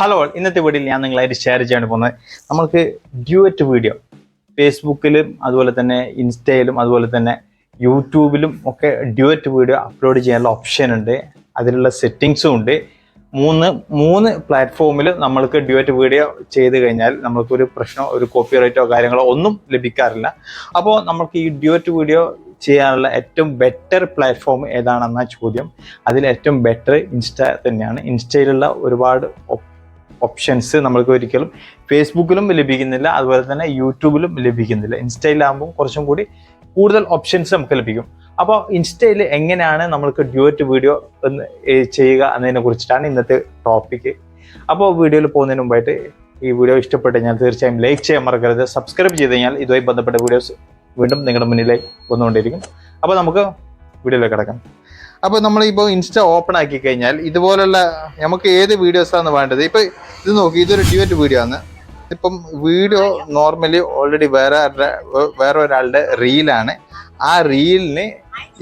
Hello ഇന്നത്തെ വീഡിയോയിൽ ഞാൻ നിങ്ങളായിട്ട് ഷെയർ ചെയ്യാൻ പോകുന്നത് നമ്മൾക്ക് ഡ്യൂറ്റ് വീഡിയോ ഫേസ്ബുക്കിലും അതുപോലെ തന്നെ ഇൻസ്റ്റയിലും അതുപോലെ തന്നെ യൂട്യൂബിലും ഒക്കെ ഡ്യൂറ്റ് വീഡിയോ അപ്ലോഡ് ചെയ്യാനുള്ള ഓപ്ഷൻ ഉണ്ട്. അതിലുള്ള സെറ്റിങ്സും ഉണ്ട്. മൂന്ന് മൂന്ന് പ്ലാറ്റ്ഫോമിൽ നമ്മൾക്ക് ഡ്യൂറ്റ് വീഡിയോ ചെയ്ത് കഴിഞ്ഞാൽ നമ്മൾക്കൊരു പ്രശ്നമോ ഒരു കോപ്പി റൈറ്റോ കാര്യങ്ങളോ ഒന്നും ലഭിക്കാറില്ല. അപ്പോൾ നമുക്ക് ഈ ഡ്യൂറ്റ് വീഡിയോ ചെയ്യാനുള്ള ഏറ്റവും ബെറ്റർ പ്ലാറ്റ്ഫോം ഏതാണെന്ന ചോദ്യം. അതിൽ ഏറ്റവും ബെറ്റർ ഇൻസ്റ്റ തന്നെയാണ്. ഇൻസ്റ്റയിലുള്ള ഒരുപാട് ഓപ്ഷൻസ് നമ്മൾക്ക് ഒരിക്കലും ഫേസ്ബുക്കിലും ലഭിക്കുന്നില്ല അതുപോലെ തന്നെ യൂട്യൂബിലും ലഭിക്കുന്നില്ല. ഇൻസ്റ്റയിലാകുമ്പോൾ കുറച്ചും കൂടി കൂടുതൽ ഓപ്ഷൻസ് നമുക്ക് ലഭിക്കും. അപ്പോൾ ഇൻസ്റ്റയിൽ എങ്ങനെയാണ് നമ്മൾക്ക് ഡ്യൂറ്റ് വീഡിയോ എന്ന് ചെയ്യുക എന്നതിനെ കുറിച്ചിട്ടാണ് ഇന്നത്തെ ടോപ്പിക്ക് അപ്പോൾ വീഡിയോയിൽ പോകുന്നതിന് മുമ്പായിട്ട് ഈ വീഡിയോ ഇഷ്ടപ്പെട്ട് കഴിഞ്ഞാൽ തീർച്ചയായും ലൈക്ക് ചെയ്യാൻ മറക്കരുത്. സബ്സ്ക്രൈബ് ചെയ്ത് കഴിഞ്ഞാൽ ഇതുമായി ബന്ധപ്പെട്ട വീഡിയോസ് വീണ്ടും നിങ്ങളുടെ മുന്നിലേക്ക് വന്നുകൊണ്ടിരിക്കും. അപ്പോൾ നമുക്ക് വീഡിയോയിലേക്ക് കിടക്കാം. അപ്പോൾ നമ്മളിപ്പോൾ ഇൻസ്റ്റ ഓപ്പൺ ആക്കി കഴിഞ്ഞാൽ ഇതുപോലുള്ള നമുക്ക് ഏത് വീഡിയോസ് വീഡിയോസാണ് വേണ്ടത്? ഇപ്പൊ ഇത് നോക്കി ഇതൊരു ഡ്യൂറ്റ് വീഡിയോ ആണ്. ഇപ്പം വീഡിയോ നോർമലി ഓൾറെഡി വേറെ വേറെ ഒരാളുടെ റീലാണ് ആ റീലിന്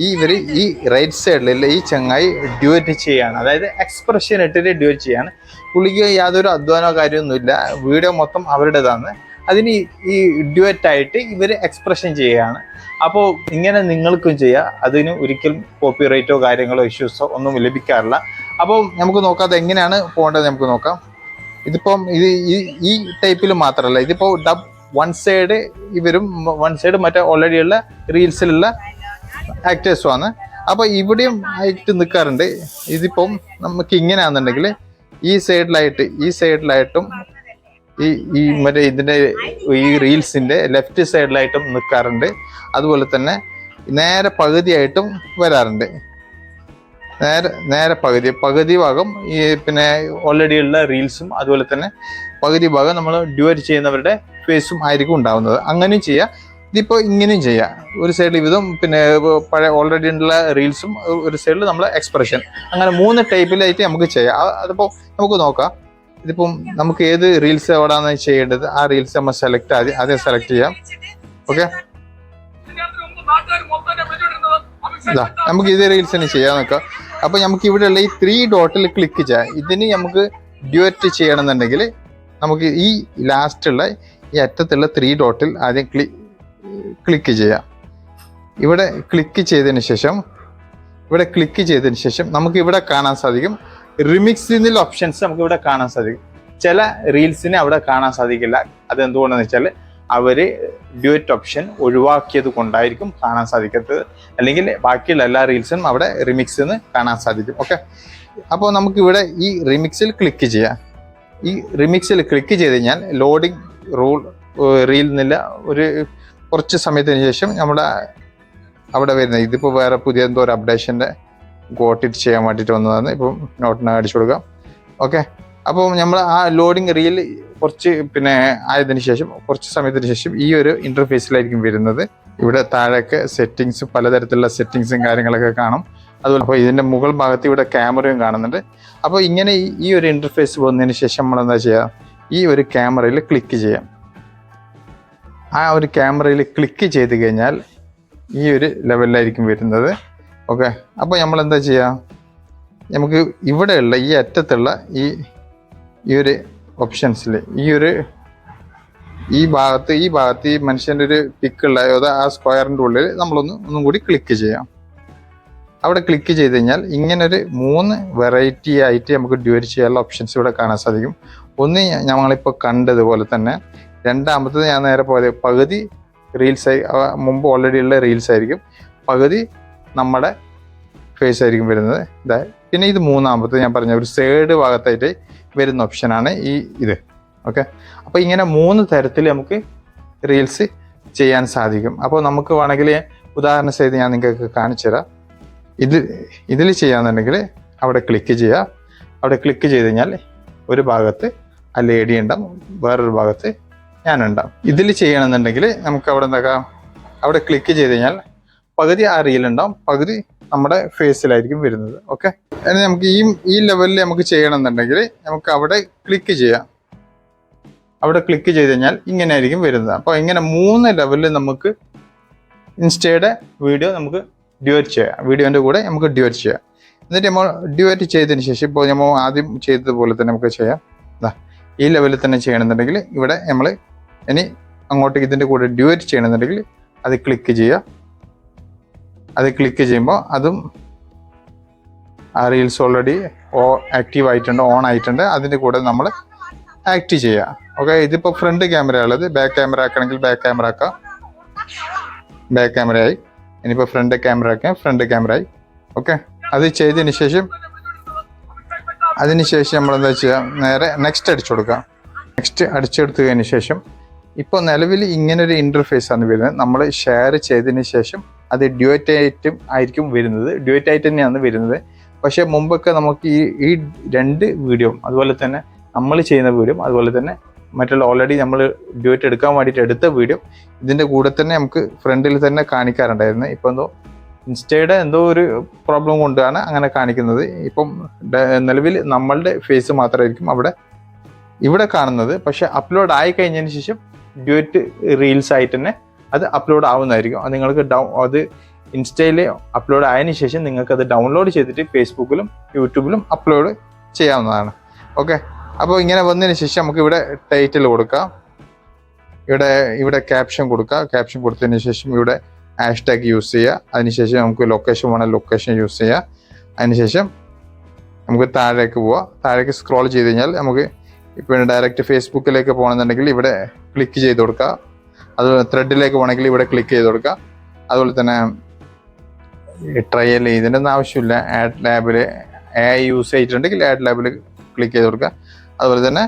ഈ ഇവർ ഈ റൈറ്റ് സൈഡിലുള്ള ഈ ചങ്ങായി ഡ്യൂറ്റ് ചെയ്യാണ്. അതായത് എക്സ്പ്രഷൻ ഇട്ടിട്ട് ഡ്യൂറ്റ് ചെയ്യാണ്. പുള്ളിക്ക് യാതൊരു അധ്വാനമോ കാര്യമൊന്നുമില്ല വീഡിയോ മൊത്തം അവരുടേതാണ്. അതിന് ഈ- ഈ ഡ്യുവറ്റ് ആയിട്ട് ഇവർ എക്സ്പ്രഷൻ ചെയ്യുകയാണ്. അപ്പോൾ ഇങ്ങനെ നിങ്ങൾക്കും ചെയ്യാം. അതിന് ഒരിക്കലും കോപ്പിറൈറ്റോ കാര്യങ്ങളോ ഇഷ്യൂസോ ഒന്നും ലഭിക്കാറില്ല. അപ്പോൾ നമുക്ക് നോക്കാം അത് എങ്ങനെയാണ് പോകേണ്ടത് നമുക്ക് നോക്കാം. ഇതിപ്പം ഇത് ഈ ടൈപ്പിൽ മാത്രമല്ല ഇതിപ്പോൾ ഡബ് വൺ സൈഡ് ഇവരും വൺ സൈഡ് മറ്റേ ഓൾറെഡി ഉള്ള റീൽസിലുള്ള ആക്ടേഴ്സും ആണ്. അപ്പോൾ ഇവിടെയും ആയിട്ട് നിൽക്കാറുണ്ട് ഇതിപ്പം നമുക്ക് ഇങ്ങനെയാണെന്നുണ്ടെങ്കിൽ ഈ സൈഡിലായിട്ട് ഈ സൈഡിലായിട്ടും ഈ ഈ മറ്റേ ഇതിന്റെ ഈ റീൽസിന്റെ ലെഫ്റ്റ് സൈഡിലായിട്ടും നിൽക്കാറുണ്ട് അതുപോലെ തന്നെ നേരെ പകുതിയായിട്ടും വരാറുണ്ട്. നേരെ നേരെ പകുതി പകുതി ഭാഗം ഈ പിന്നെ ഓൾറെഡി ഉള്ള റീൽസും അതുപോലെ തന്നെ പകുതി ഭാഗം നമ്മൾ ഡ്യുവറ്റ് ചെയ്യുന്നവരുടെ ഫേസും ആയിരിക്കും ഉണ്ടാവുന്നത്. അങ്ങനെയും ചെയ്യാം. ഇതിപ്പോൾ ഇങ്ങനെയും ചെയ്യാം. ഒരു സൈഡിൽ ഇതും പിന്നെ പഴയ ഓൾറെഡി ഉള്ള റീൽസും ഒരു സൈഡിൽ നമ്മൾ എക്സ്പ്രഷൻ അങ്ങനെ മൂന്ന് ടൈപ്പിലായിട്ട് നമുക്ക് ചെയ്യാം. അതിപ്പോൾ നമുക്ക് നോക്കാം. ഇതിപ്പം നമുക്ക് ഏത് റീൽസ് എവിടെയാണ് ചെയ്യേണ്ടത്? ആ റീൽസ് നമ്മൾ സെലക്ട് ആദ്യം സെലക്ട് ചെയ്യാം. ഓക്കെ നമുക്ക് ഇതേ റീൽസ് തന്നെ ചെയ്യാൻ നോക്കാം അപ്പൊ നമുക്ക് ഉള്ള ഈ ത്രീ ഡോട്ടിൽ ക്ലിക്ക് ചെയ്യാം. ഇതിന് നമുക്ക് ഡ്യുവറ്റ് ചെയ്യണമെന്നുണ്ടെങ്കിൽ നമുക്ക് ഈ ലാസ്റ്റ് ഉള്ള ഈ അറ്റത്തുള്ള ത്രീ ഡോട്ടിൽ ആദ്യം ക്ലി ക്ലിക്ക് ചെയ്യാം. ഇവിടെ ക്ലിക്ക് ചെയ്തതിന് ശേഷം ഇവിടെ ക്ലിക്ക് ചെയ്തതിന് ശേഷം നമുക്ക് ഇവിടെ കാണാൻ സാധിക്കും റിമിക്സ് എന്നുള്ള ഓപ്ഷൻസ് നമുക്ക് ഇവിടെ കാണാൻ സാധിക്കും ചില റീൽസിനെ അവിടെ കാണാൻ സാധിക്കില്ല. അത് എന്തുകൊണ്ടെന്ന് വെച്ചാൽ അവർ ഡ്യൂറ്റ് ഓപ്ഷൻ ഒഴിവാക്കിയത് കൊണ്ടായിരിക്കും കാണാൻ സാധിക്കാത്തത്. അല്ലെങ്കിൽ ബാക്കിയുള്ള എല്ലാ റീൽസും അവിടെ റിമിക്സ് എന്ന് കാണാൻ സാധിക്കും. ഓക്കെ അപ്പോൾ നമുക്ക് ഇവിടെ ഈ റിമിക്സിൽ ക്ലിക്ക് ചെയ്യാം. ഈ റിമിക്സിൽ ക്ലിക്ക് ചെയ്ത് കഴിഞ്ഞാൽ ലോഡിംഗ് റൂൾ റീൽ നിന്നില്ല ഒരു കുറച്ച് സമയത്തിന് ശേഷം നമ്മുടെ അവിടെ വരുന്നത് ഇതിപ്പോൾ വേറെ പുതിയ എന്തോ ഒരു അപ്ഡേഷന്റെ ഗോട്ടിട്ട് ചെയ്യാൻ വേണ്ടിയിട്ട് വന്നതാണ്. ഇപ്പം നോട്ടിന് അടിച്ചു കൊടുക്കാം. ഓക്കെ അപ്പോൾ നമ്മൾ ആ ലോഡിംഗ് റീൽ കുറച്ച് പിന്നെ ആയതിനു ശേഷം കുറച്ച് സമയത്തിന് ശേഷം ഈ ഒരു ഇന്റർഫേസിലായിരിക്കും വരുന്നത്. ഇവിടെ താഴേക്ക് സെറ്റിങ്സ് പലതരത്തിലുള്ള സെറ്റിങ്സും കാര്യങ്ങളൊക്കെ കാണും. അതുപോലെ അപ്പോൾ ഇതിന്റെ മുകൾ ഭാഗത്ത് ഇവിടെ ക്യാമറയും കാണുന്നുണ്ട്. അപ്പോൾ ഇങ്ങനെ ഈ- ഒരു ഇന്റർഫേസ് വന്നതിന് ശേഷം നമ്മൾ എന്താ ചെയ്യുക ഈ ഒരു ക്യാമറയിൽ ക്ലിക്ക് ചെയ്യാം. ആ ഒരു ക്യാമറയിൽ ക്ലിക്ക് ചെയ്ത് കഴിഞ്ഞാൽ ഈ ഒരു ലെവലിലായിരിക്കും വരുന്നത്. ഓക്കെ. അപ്പോൾ നമ്മൾ എന്താ ചെയ്യുക നമുക്ക് ഇവിടെയുള്ള ഈ അറ്റത്തുള്ള ഈ ഈ ഒരു ഓപ്ഷൻസിൽ ഈ ഒരു ഈ ഭാഗത്ത് ഈ ഭാഗത്ത് ഈ മനുഷ്യന്റെ ഒരു പിക്കുള്ള അതായത് ആ സ്ക്വയറിന്റെ ഉള്ളിൽ നമ്മളൊന്ന് ഒന്നും കൂടി ക്ലിക്ക് ചെയ്യാം. അവിടെ ക്ലിക്ക് ചെയ്ത് കഴിഞ്ഞാൽ ഇങ്ങനൊരു മൂന്ന് വെറൈറ്റി ആയിട്ട് നമുക്ക് ഡ്യൂരി ചെയ്യാനുള്ള ഓപ്ഷൻസ് ഇവിടെ കാണാൻ സാധിക്കും. ഒന്ന് ഞങ്ങളിപ്പോൾ കണ്ടതുപോലെ തന്നെ രണ്ടാമത്തത് ഞാൻ നേരെ പോലെ പകുതി റീൽസ് മുമ്പ് ഓൾറെഡി ഉള്ള റീൽസ് ആയിരിക്കും. പകുതി നമ്മുടെ ഫേസ് ആയിരിക്കും വരുന്നത്. ഇതാ പിന്നെ ഇത് മൂന്നാമത്തെ ഞാൻ പറഞ്ഞ ഒരു സൈഡ് ഭാഗത്തായിട്ട് വരുന്ന ഓപ്ഷനാണ് ഈ ഇത്. ഓക്കെ അപ്പോൾ ഇങ്ങനെ മൂന്ന് തരത്തിൽ നമുക്ക് റീൽസ് ചെയ്യാൻ സാധിക്കും. അപ്പോൾ നമുക്ക് വേണമെങ്കിൽ ഉദാഹരണ സഹിതം ഞാൻ നിങ്ങൾക്ക് കാണിച്ചു തരാം. ഇത് ഇതിൽ ചെയ്യാന്നുണ്ടെങ്കിൽ അവിടെ ക്ലിക്ക് ചെയ്യുക. അവിടെ ക്ലിക്ക് ചെയ്ത് കഴിഞ്ഞാൽ ഒരു ഭാഗത്ത് ആ ലേഡി ഉണ്ടാവും വേറൊരു ഭാഗത്ത് ഞാനുണ്ടാവും. ഇതിൽ ചെയ്യണമെന്നുണ്ടെങ്കിൽ നമുക്ക് അവിടെ എന്താക്കാം? അവിടെ ക്ലിക്ക് ചെയ്ത് കഴിഞ്ഞാൽ പകുതി ഉണ്ടാവും പകുതി നമ്മുടെ ഫേസിലായിരിക്കും വരുന്നത് ഓക്കെ ഇനി നമുക്ക് ഈ ഈ ലെവലിൽ നമുക്ക് ചെയ്യണമെന്നുണ്ടെങ്കിൽ നമുക്ക് അവിടെ ക്ലിക്ക് ചെയ്യാം. അവിടെ ക്ലിക്ക് ചെയ്ത് കഴിഞ്ഞാൽ ഇങ്ങനെ ആയിരിക്കും വരുന്നത്. അപ്പോൾ ഇങ്ങനെ മൂന്ന് ലെവലിൽ നമുക്ക് ഇൻസ്റ്റയുടെ വീഡിയോ നമുക്ക് ഡ്യൂറ്റ് ചെയ്യാം. വീഡിയോന്റെ കൂടെ നമുക്ക് ഡ്യൂറ്റ് ചെയ്യാം. എന്നിട്ട് നമ്മൾ ഡ്യൂറ്റ് ചെയ്തതിന് ശേഷം ഇപ്പോൾ നമ്മൾ ആദ്യം ചെയ്തതുപോലെ തന്നെ നമുക്ക് ചെയ്യാം. ഈ ലെവലിൽ തന്നെ ചെയ്യണമെന്നുണ്ടെങ്കിൽ ഇവിടെ നമ്മൾ ഇനി അങ്ങോട്ടേക്ക് ഇതിന്റെ കൂടെ ഡ്യൂറ്റ് ചെയ്യണമെന്നുണ്ടെങ്കിൽ അത് ക്ലിക്ക് ചെയ്യുക. അത് ക്ലിക്ക് ചെയ്യുമ്പോൾ അതും ആ റീൽസ് ഓൾറെഡി ഓ ആക്റ്റീവ് ആയിട്ടുണ്ട് ഓൺ ആയിട്ടുണ്ട്. അതിന്റെ കൂടെ നമ്മൾ ആക്ട് ചെയ്യുക ഓക്കെ ഇതിപ്പോൾ ഫ്രണ്ട് ക്യാമറ ഉള്ളത്. ബാക്ക് ക്യാമറ ആക്കണമെങ്കിൽ ബാക്ക് ക്യാമറ ആക്കാം. ബാക്ക് ക്യാമറ ആയി. ഇനിയിപ്പോൾ ഫ്രണ്ട് ക്യാമറ ആക്കാം. ഫ്രണ്ട് ക്യാമറ ആയി. ഓക്കെ അത് ചെയ്തതിന് ശേഷം അതിനുശേഷം നമ്മൾ എന്താ ചെയ്യുക നേരെ നെക്സ്റ്റ് അടിച്ചു കൊടുക്കുക നെക്സ്റ്റ് അടിച്ചെടുത്തതിന് ശേഷം ഇപ്പോൾ നിലവിൽ ഇങ്ങനൊരു ആണ് വരുന്നത്. നമ്മൾ ഷെയർ ചെയ്തതിന് ശേഷം അത് ഡ്യുവറ്റ് ആയിട്ടും ആയിരിക്കും വരുന്നത്. ഡ്യുവറ്റ് ആയിട്ട് തന്നെയാണ് വരുന്നത്. പക്ഷേ മുമ്പൊക്കെ നമുക്ക് ഈ ഈ രണ്ട് വീഡിയോ അതുപോലെ തന്നെ നമ്മൾ ചെയ്യുന്ന വീഡിയോ അതുപോലെ തന്നെ മറ്റുള്ള ഓൾറെഡി നമ്മൾ ഡ്യൂറ്റ് എടുക്കാൻ വേണ്ടിയിട്ട് എടുത്ത വീഡിയോ ഇതിന്റെ കൂടെ തന്നെ നമുക്ക് ഫ്രണ്ടിൽ തന്നെ കാണിക്കാറുണ്ടായിരുന്നു. ഇപ്പോൾ എന്തോ ഇൻസ്റ്റയുടെ എന്തോ ഒരു പ്രോബ്ലം കൊണ്ടാണ് അങ്ങനെ കാണിക്കുന്നത്. ഇപ്പം നിലവിൽ നമ്മളുടെ ഫേസ് മാത്രമായിരിക്കും അവിടെ ഇവിടെ കാണുന്നത്. പക്ഷേ അപ്ലോഡ് ആയി കഴിഞ്ഞതിന് ശേഷം ഡ്യൂറ്റ് റീൽസ് ആയിട്ട് തന്നെ അത് അപ്ലോഡ് ആവുന്നതായിരിക്കും. അത് നിങ്ങൾക്ക് ഡൗ അത് ഇൻസ്റ്റയിൽ അപ്ലോഡ് ആയതിനു ശേഷം നിങ്ങൾക്ക് അത് ഡൗൺലോഡ് ചെയ്തിട്ട് ഫേസ്ബുക്കിലും യൂട്യൂബിലും അപ്ലോഡ് ചെയ്യാവുന്നതാണ്. ഓക്കെ അപ്പോൾ ഇങ്ങനെ വന്നതിന് ശേഷം നമുക്ക് ഇവിടെ ടൈറ്റിൽ കൊടുക്കാം. ഇവിടെ ഇവിടെ ക്യാപ്ഷൻ കൊടുക്കുക ക്യാപ്ഷൻ കൊടുത്തതിന് ശേഷം ഇവിടെ ഹാഷ് ടാഗ് യൂസ് ചെയ്യുക അതിനുശേഷം നമുക്ക് ലൊക്കേഷൻ വേണം ലൊക്കേഷൻ യൂസ് ചെയ്യുക. അതിനുശേഷം നമുക്ക് താഴേക്ക് പോവാം. താഴേക്ക് സ്ക്രോൾ ചെയ്ത് കഴിഞ്ഞാൽ നമുക്ക് ഇപ്പോൾ ഡയറക്റ്റ് ഫേസ്ബുക്കിലേക്ക് പോകണമെന്നുണ്ടെങ്കിൽ ഇവിടെ ക്ലിക്ക് ചെയ്ത് കൊടുക്കുക അത് ത്രെഡിലേക്ക് പോകണമെങ്കിൽ ഇവിടെ ക്ലിക്ക് ചെയ്ത് കൊടുക്കുക. അതുപോലെ തന്നെ ട്രയൽ ഇതിന്റെ ഒന്നും ആവശ്യമില്ല. ആഡ് ലാബിൽ എ യൂസ് ചെയ്തിട്ടുണ്ടെങ്കിൽ ആഡ് ലാബിൽ ക്ലിക്ക് ചെയ്ത് കൊടുക്കുക. അതുപോലെ തന്നെ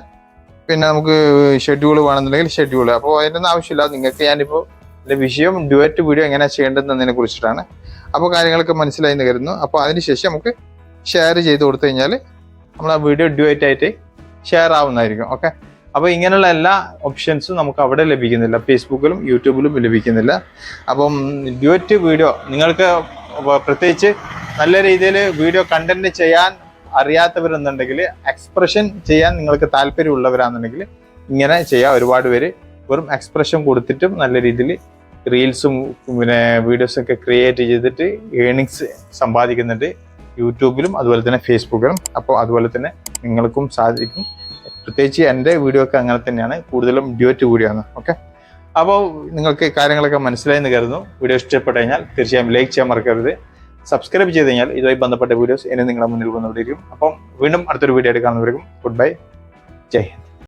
പിന്നെ നമുക്ക് ഷെഡ്യൂൾ വേണമെന്നുണ്ടെങ്കിൽ ഷെഡ്യൂൾ അപ്പോൾ അതിന്റെ ആവശ്യമില്ല. നിങ്ങൾക്ക് ഞാനിപ്പോൾ എന്റെ വിഷയം ഡുവറ്റ് വീഡിയോ എങ്ങനെ ചെയ്യേണ്ടതെന്നതിനെ കുറിച്ചിട്ടാണ്. അപ്പോൾ കാര്യങ്ങളൊക്കെ മനസ്സിലായി എന്ന് കരുതുന്നു. അപ്പോൾ അതിനുശേഷം നമുക്ക് ഷെയർ ചെയ്ത് കൊടുത്തു കഴിഞ്ഞാൽ നമ്മൾ ആ വീഡിയോ ഡുവറ്റ് ആയിട്ട് ഷെയർ ആവുന്നതായിരിക്കും. ഓക്കെ അപ്പോൾ ഇങ്ങനെയുള്ള എല്ലാ ഓപ്ഷൻസും നമുക്ക് അവിടെ ലഭിക്കുന്നില്ല. ഫേസ്ബുക്കിലും യൂട്യൂബിലും ലഭിക്കുന്നില്ല. അപ്പം ഡ്യുവറ്റ് വീഡിയോ നിങ്ങൾക്ക് പ്രത്യേകിച്ച് നല്ല രീതിയിൽ വീഡിയോ കണ്ടന്റ് ചെയ്യാൻ അറിയാത്തവരെന്നുണ്ടെങ്കിൽ എക്സ്പ്രഷൻ ചെയ്യാൻ നിങ്ങൾക്ക് താല്പര്യമുള്ളവരാണെന്നുണ്ടെങ്കിൽ ഇങ്ങനെ ചെയ്യാം. ഒരുപാട് പേര് വെറും എക്സ്പ്രഷൻ കൊടുത്തിട്ടും നല്ല രീതിയിൽ റീൽസും പിന്നെ വീഡിയോസും ഒക്കെ ക്രിയേറ്റ് ചെയ്തിട്ട് ഏണിങ്സ് സമ്പാദിക്കുന്നുണ്ട്. യൂട്യൂബിലും അതുപോലെ തന്നെ ഫേസ്ബുക്കിലും അപ്പോൾ അതുപോലെ തന്നെ നിങ്ങൾക്കും സാധിക്കും. പ്രത്യേകിച്ച് എന്റെ വീഡിയോ ഒക്കെ അങ്ങനെ തന്നെയാണ്. കൂടുതലും ഡ്യൂറ്റ് കൂടിയാണ് ഓക്കെ? അപ്പോൾ നിങ്ങൾക്ക് കാര്യങ്ങളൊക്കെ മനസ്സിലായെന്ന് കരുതുന്നു. വീഡിയോ ഇഷ്ടപ്പെട്ട് കഴിഞ്ഞാൽ തീർച്ചയായും ലൈക്ക് ചെയ്യാൻ മറക്കരുത്. സബ്സ്ക്രൈബ് ചെയ്ത് കഴിഞ്ഞാൽ ഇതുമായി ബന്ധപ്പെട്ട വീഡിയോസ് ഇനി നിങ്ങളുടെ മുന്നിൽ വന്നുകൊണ്ടിരിക്കും അപ്പം വീണ്ടും അടുത്തൊരു വീഡിയോ ആയിട്ട് ഗുഡ് ബൈ. ജയ് ഹിന്ദ്.